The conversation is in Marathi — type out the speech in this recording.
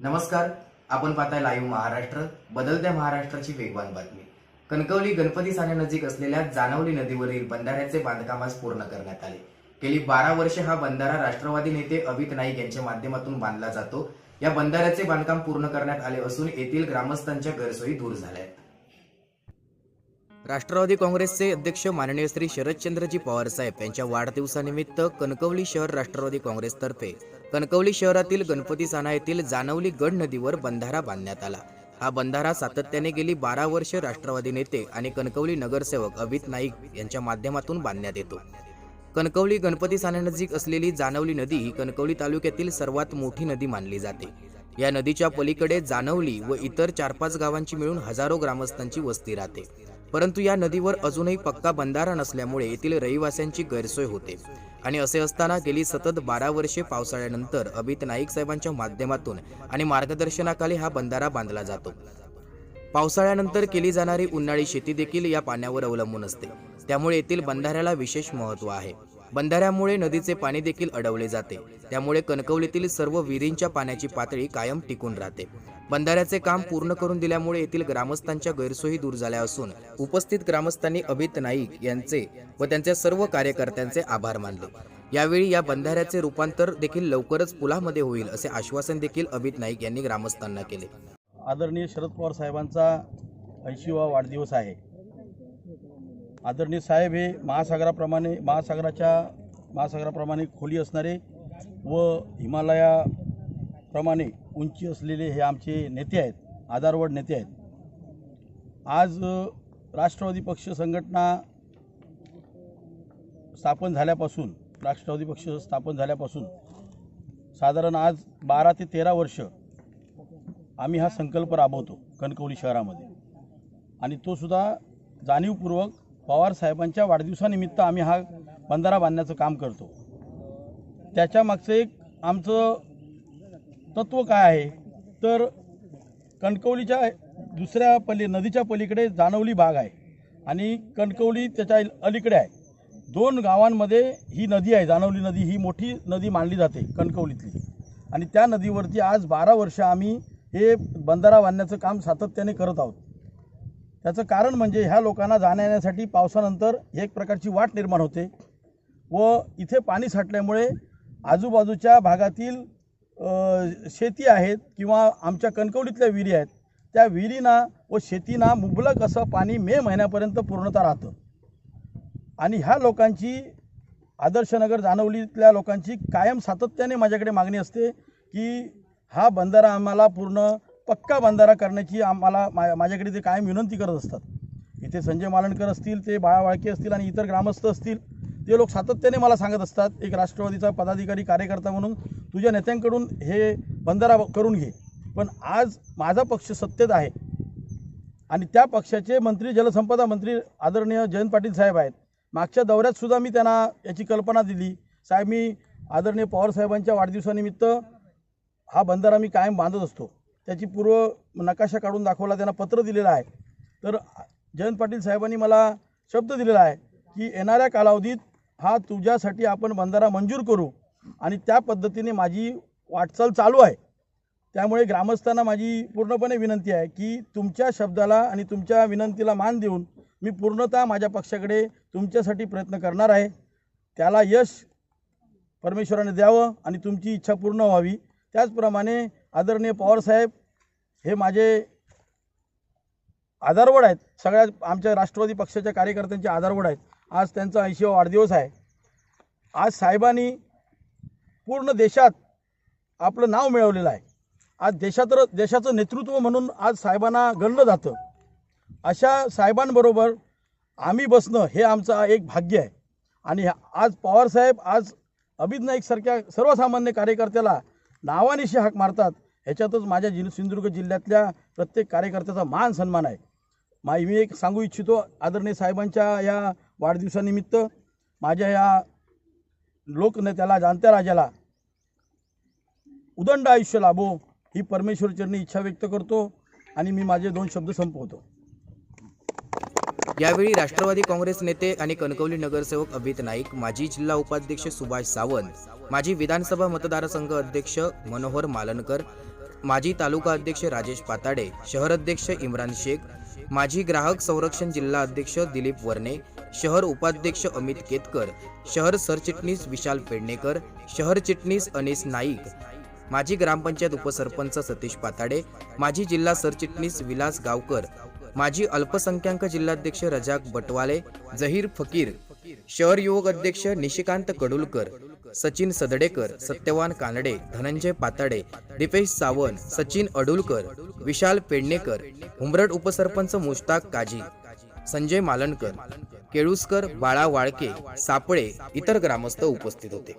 नमस्कार आपण पाहताय लाईव्ह महाराष्ट्र. बदलत्या महाराष्ट्राची वेगवान बातमी. कणकवली गणपती साण्यानजीक असलेल्या जानवली नदीवरील बंधाऱ्याचे बांधकाम आज पूर्ण करण्यात आले. गेली बारा वर्षे हा बंधारा राष्ट्रवादी नेते अमित नाईक यांच्या माध्यमातून बांधला जातो. या बंधाऱ्याचे बांधकाम पूर्ण करण्यात आले असून येथील ग्रामस्थांच्या गैरसोयी दूर झाल्या आहेत. राष्ट्रवादी काँग्रेसचे अध्यक्ष माननीय श्री शरदचंद्रजी पवार साहेब यांच्या वाढदिवसानिमित्त कणकवली शहर राष्ट्रवादी काँग्रेसतर्फे कणकवली शहरातील गणपती साना येथील जानवली गड नदीवर बंधारा बांधण्यात आला. हा बंधारा सातत्याने गेली बारा वर्ष राष्ट्रवादी नेते आणि कणकवली नगरसेवक अमित नाईक यांच्या माध्यमातून बांधण्यात येतो. कणकवली गणपती साण्यानजीक असलेली जानवली नदी ही कणकवली तालुक्यातील सर्वात मोठी नदी मानली जाते. या नदीच्या पलीकडे जानवली व इतर चार पाच गावांची मिळून हजारो ग्रामस्थांची वस्ती राहते. परंतु या नदीवर अजूनही पक्का बंधारा नसल्यामुळे येथील रहिवाशांची गैरसोय होते. आणि असे असताना गेली सतत बारा वर्षे पावसाळ्यानंतर अभित नाईक साहेबांच्या माध्यमातून आणि मार्गदर्शनाखाली हा बंधारा बांधला जातो. पावसाळ्यानंतर केली जाणारी उन्हाळी शेती देखील या पाण्यावर अवलंबून असते. त्यामुळे येथील बंधाऱ्याला विशेष महत्त्व आहे. बंधाऱ्यामुळे नदीचे पाणी देखील अडवले जाते. त्यामुळे कणकवलीतील सर्व विहिरींच्या पाण्याची पातळी कायम टिकून राहते. बंधाऱ्याचे काम पूर्ण करून दिल्यामुळे येथील ग्रामस्थांच्या गैरसोयी दूर झाल्या असून उपस्थित ग्रामस्थांनी अभित नाईक यांचे व त्यांच्या सर्व कार्यकर्त्यांचे आभार मानले. यावेळी या बंधाऱ्याचे रूपांतर देखील लवकरच पुलामध्ये होईल असे आश्वासन देखील अभित नाईक यांनी ग्रामस्थांना केले. आदरणीय शरद पवार साहेबांचा ऐंशीवा वाढदिवस आहे. आदरणीय साहेब हे महासागराप्रमाणे महासागराच्या महासागराप्रमाणे खोली असणारे व हिमालयाप्रमाणे उंची असलेले हे आमचे नेते आहेत आधारवड नेते आहेत. आज राष्ट्रवादी पक्ष संघटना स्थापन झाल्यापासून राष्ट्रवादी पक्ष स्थापन झाल्यापासून साधारण आज बारा ते तेरा वर्ष आम्ही हा संकल्प राबवतो कणकवली शहरामध्ये. आणि तो सुद्धा जाणीवपूर्वक पवार साहेबांच्या वाढदिवसानिमित्त आम्ही हा बंधारा बांधण्याचं काम करतो. त्याच्यामागचं एक आमचं तत्त्व काय आहे? तर कणकवलीच्या दुसऱ्या पली नदीच्या पलीकडे जानवली भाग आहे आणि कणकवली त्याच्या अलीकडे आहे. दोन गावांमध्ये ही नदी आहे जानवली नदी. ही मोठी नदी मानली जाते कणकवलीतली. आणि त्या नदीवरती आज बारा वर्ष आम्ही हे बंधारा बांधण्याचं काम सातत्याने करत आहोत. त्याचं कारण म्हणजे ह्या लोकांना जाण्या येण्यासाठी पावसानंतर एक प्रकारची वाट निर्माण होते व इथे पाणी साठल्यामुळे आजूबाजूच्या भागातील शेती आहेत किंवा आमच्या कणकवलीतल्या विहिरी आहेत त्या विहिरींना व शेतीना मुबलक असं पाणी मे महिन्यापर्यंत पूर्णतः राहतं. आणि ह्या लोकांची आदर्शनगर जानवलीतल्या लोकांची कायम सातत्याने माझ्याकडे मागणी असते की हा बंधारा आम्हाला पूर्ण पक्का बंधारा करण्याची आम्हाला मा माझ्याकडे ते कायम विनंती करत असतात. इथे संजय मालणकर असतील ते बाळा वाळके असतील आणि इतर ग्रामस्थ असतील ते लोक सातत्याने मला सांगत असतात एक राष्ट्रवादीचा पदाधिकारी कार्यकर्ता म्हणून तुझ्या नेत्यांकडून हे बंधारा करून घे. पण आज माझा पक्ष सत्तेत आहे. आणि त्या पक्षाचे मंत्री जलसंपदा मंत्री आदरणीय जयंत पाटील साहेब आहेत. मागच्या दौऱ्यात सुद्धा मी त्यांना याची कल्पना दिली. साहेब मी आदरणीय पवार साहेबांच्या वाढदिवसानिमित्त हा बंधारा मी कायम बांधत असतो. त्याची पूर्व नकाशा काढून दाखवला त्यांना पत्र दिलेलं आहे. तर जयंत पाटील साहेबांनी मला शब्द दिलेला आहे की येणाऱ्या कालावधीत हा तुझ्यासाठी आपण बंधारा मंजूर करू आणि त्या पद्धतीने माझी वाटचाल चालू आहे. त्यामुळे ग्रामस्थांना माझी पूर्णपणे विनंती आहे की तुमच्या शब्दाला आणि तुमच्या विनंतीला मान देऊन मी पूर्णतः माझ्या पक्षाकडे तुमच्यासाठी प्रयत्न करणार आहे. त्याला यश परमेश्वराने द्यावं आणि तुमची इच्छा पूर्ण व्हावी. त्याचप्रमाणे आदरणीय पवारसाहेब हे माझे आधारवड आहेत. सगळ्या आमच्या राष्ट्रवादी पक्षाच्या कार्यकर्त्यांचे आधारवड आहेत. आज त्यांचा ऐंशीवा वाढदिवस आहे. आज साहेबांनी पूर्ण देशात आपलं नाव मिळवलेलं आहे. आज देशात देशाचं नेतृत्व म्हणून आज साहेबांना गणलं जातं. अशा साहेबांबरोबर आम्ही बसणं हे आमचं एक भाग्य आहे. आणि आज पवारसाहेब आज अभिज नाईकसारख्या सर्वसामान्य कार्यकर्त्याला नावानिशी हाक मारतात. ह्याच्यातच माझ्या जिल सिंधुदुर्ग जिल्ह्यातल्या प्रत्येक कार्यकर्त्याचा मान सन्मान आहे. मा मी एक सांगू इच्छितो आदरणीय साहेबांच्या या वाढदिवसानिमित्त माझ्या या लोकनेत्याला जाणत्या राजाला उदंड आयुष्य लाभो ही परमेश्वरचरणी इच्छा व्यक्त करतो आणि मी माझे दोन शब्द संपवतो. यावेळी राष्ट्रवादी काँग्रेस नेते आणि कणकवली नगरसेवक अभित नाईक माजी जिल्हा उपाध्यक्ष सुभाष सावंत माजी विधानसभा मतदारसंघ अध्यक्ष मनोहर मालनकर माजी तालुका अध्यक्ष राजेश पाताडे शहर अध्यक्ष इम्रान शेख माजी ग्राहक संरक्षण जिल्हा अध्यक्ष दिलीप वर्णे शहर उपाध्यक्ष अमित केतकर शहर सरचिटणीस विशाल पेडणेकर शहर चिटणीस अनिस नाईक माजी ग्रामपंचायत उपसरपंच सतीश पाताडे माजी जिल्हा सरचिटणीस विलास गावकर माजी अल्पसंख्याक जिल्हाध्यक्ष रजाक बटवाले जहीर फकीर शहर युवक अध्यक्ष निशिकांत कडुलकर सचिन सदडेकर सत्यवान कानडे धनंजय पाताडे दिपेश सावंत सचिन अडुलकर विशाल पेडणेकर हुमरट उपसरपंच मुश्ताक काजी संजय मालणकर केळुसकर बाळा वाळके सापळे इतर ग्रामस्थ उपस्थित होते.